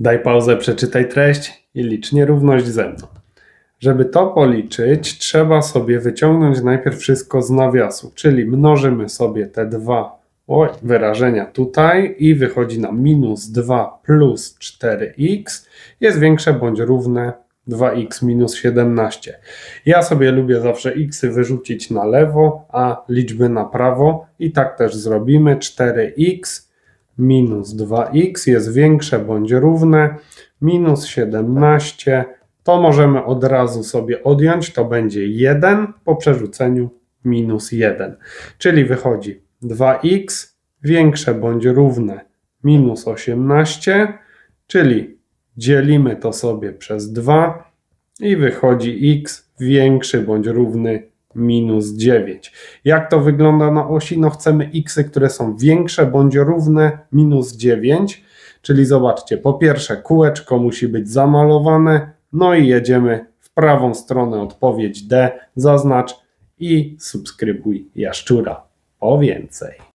Daj pauzę, przeczytaj treść i licz nierówność ze mną. Żeby to policzyć, trzeba sobie wyciągnąć najpierw wszystko z nawiasu, czyli mnożymy sobie te dwa oj, wyrażenia tutaj i wychodzi nam minus 2 plus 4x jest większe bądź równe 2x minus 17. Ja sobie lubię zawsze x wyrzucić na lewo, a liczby na prawo i tak też zrobimy. 4x minus 2x jest większe bądź równe minus 17. To możemy od razu sobie odjąć, to będzie 1 po przerzuceniu minus 1. Czyli wychodzi 2x większe bądź równe minus 18, czyli dzielimy to sobie przez 2 i wychodzi x większy bądź równy minus 9. Jak to wygląda na osi? No chcemy x, które są większe bądź równe minus 9, czyli zobaczcie, po pierwsze kółeczko musi być zamalowane, no i jedziemy w prawą stronę odpowiedź D, zaznacz i subskrybuj Jaszczura. O więcej.